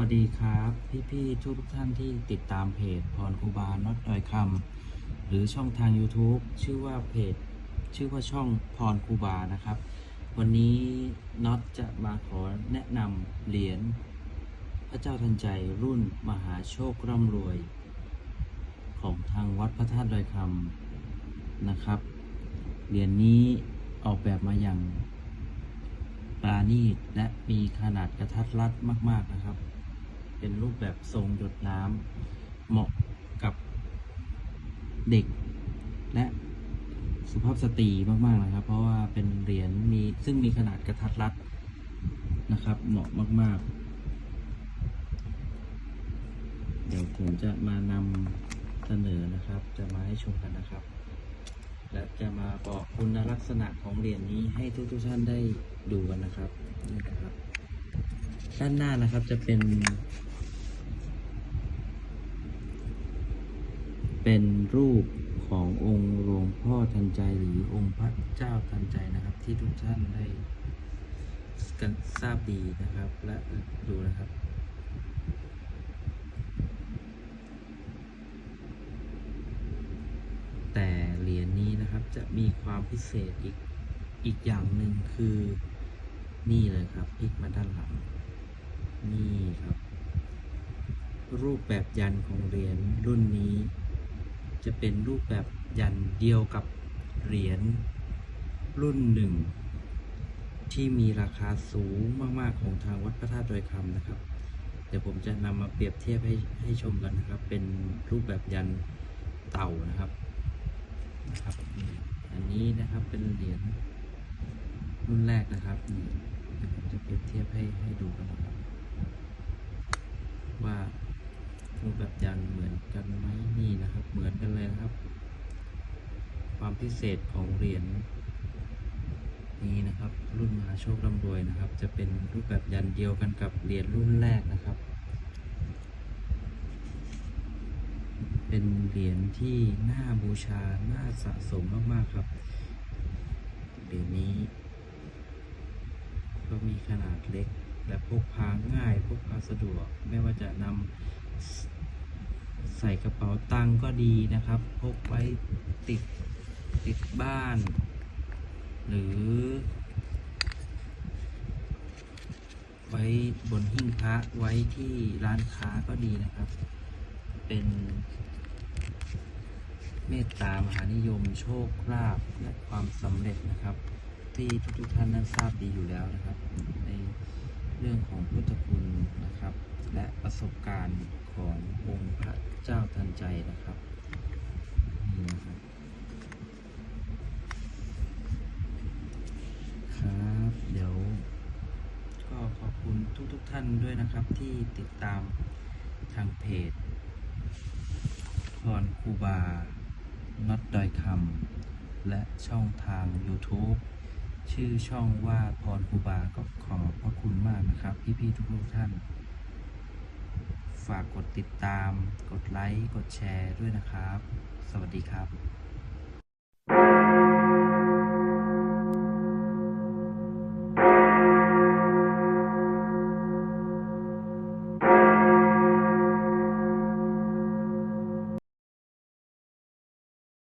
วัสดีครับ พี่ๆทุกทุกท่านที่ติดตามเพจพรครูบาน็อตดอยคำหรือช่องทาง YouTube ชื่อว่าเพจ ชื่อว่าช่องพรครูบานะครับ วันนี้น็อตจะมาขอแนะนำเหรียญพระเจ้าทันใจรุ่นมหาโชคร่ำรวย ของทางวัดพระธาตุดอยคำนะครับเหรียญนี้ออกแบบมาอย่างปราณีตและมีขนาดกระทัดรัดมาก ๆ นะครับ เป็นรูปแบบทรงหยดน้ำเหมาะกับเด็ก และสุภาพสตรีมากๆนะครับ เพราะว่าเป็นเหรียญมีซึ่งมีขนาดกระทัดรัดนะครับ เหมาะมาก ๆ เดี๋ยวผมจะมานำเสนอนะครับ จะมาให้ชมกันนะครับ และจะมาบอกคุณลักษณะของเหรียญนี้ให้ทุกทุกๆท่านได้ดูกันนะครับนี่นะครับด้านหน้านะครับจะเป็น เป็นรูปขององค์หลวงพ่อทันใจหรือองค์พระเจ้าทันใจนะครับ ที่ทุกท่านได้กันทราบดีนะครับและดูนะครับ แต่เหรียญนี้นะครับจะมีความพิเศษอีกอีกอย่างหนึ่งคือนี่เลยครับพลิกมาด้านหลัง นี่ครับ รูปแบบยันของเหรียญรุ่นนี้ จะเป็นรูปแบบยันเดียวกับเหรียญรุ่นหนึ่งที่มีราคาสูงมาก ๆ ของทางวัดพระธาตุดอยคำนะครับ เดี๋ยวผมจะนำมาเปรียบเทียบให้ให้ชมกันนะครับ เป็นรูปแบบยันเต่านะครับนะครับ อันนี้นะครับเป็นเหรียญรุ่นแรกนะครับนี่ผมจะเปรียบเทียบให้ให้ดูกันนะครับ ว่า รูปแบบยันเหมือนกันไหมนี่นะครับ เหมือนกันเลยครับ ความพิเศษของเหรียญนี้นะครับ รุ่นมหาโชคร่ำรวยนะครับ จะเป็นรูปแบบยันเดียวกันกับเหรียญรุ่นแรกนะครับ เป็นเหรียญที่น่าบูชา น่าสะสมมาก ๆ ครับ เหรียญนี้ ก็มีขนาดเล็กและพกพาง่ายพกพาสะดวก ไม่ว่าจะนำ ใส่กระเป๋าตังก็ดีนะครับ พกไว้ติดติดบ้าน หรือ ไว้บนหิ้งพระไว้ที่ร้านค้าก็ดีนะครับ เป็นเมตตามหานิยมโชคลาภและความสำเร็จนะครับ ที่ทุกๆท่านนั้นทราบดีอยู่แล้วนะครับใน เรื่องของพุทธคุณนะครับ และประสบการณ์ขององค์พระเจ้าทันใจนะครับนี่นะครับครับเดี๋ยว ก็ขอบคุณทุกๆทท่านด้วยนะครับที่ติดตามทางเพจพรครูบาน็อตดอยคำและช่องทาง YouTube ชื่อช่องว่าพรครูบาก็ขอบ ครับพี่ๆทุกๆท่าน ฝากกดติดตาม กดไลค์ กดแชร์ด้วยนะครับ สวัสดีครับ